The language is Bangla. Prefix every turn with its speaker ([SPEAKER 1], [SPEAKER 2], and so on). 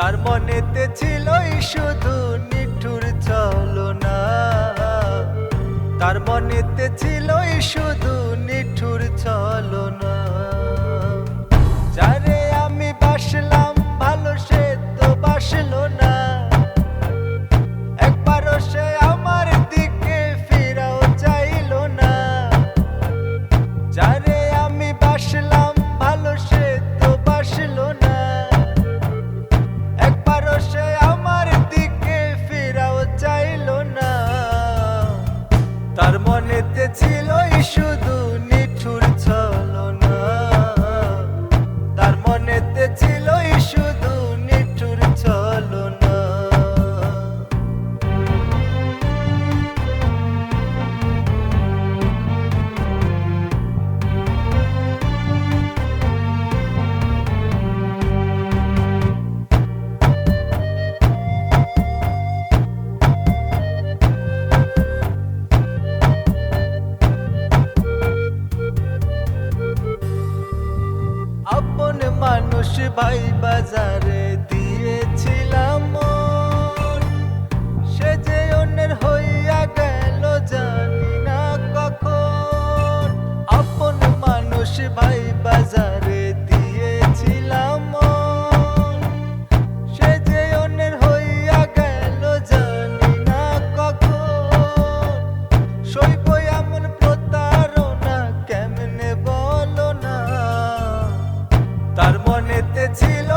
[SPEAKER 1] তার মনেতে ছিল শুধু নিঠুর চলনা তার মনেতে ছিল শুধু নিঠুর চলনা মনেতে মানুষ ভাই বাজারে মনেতে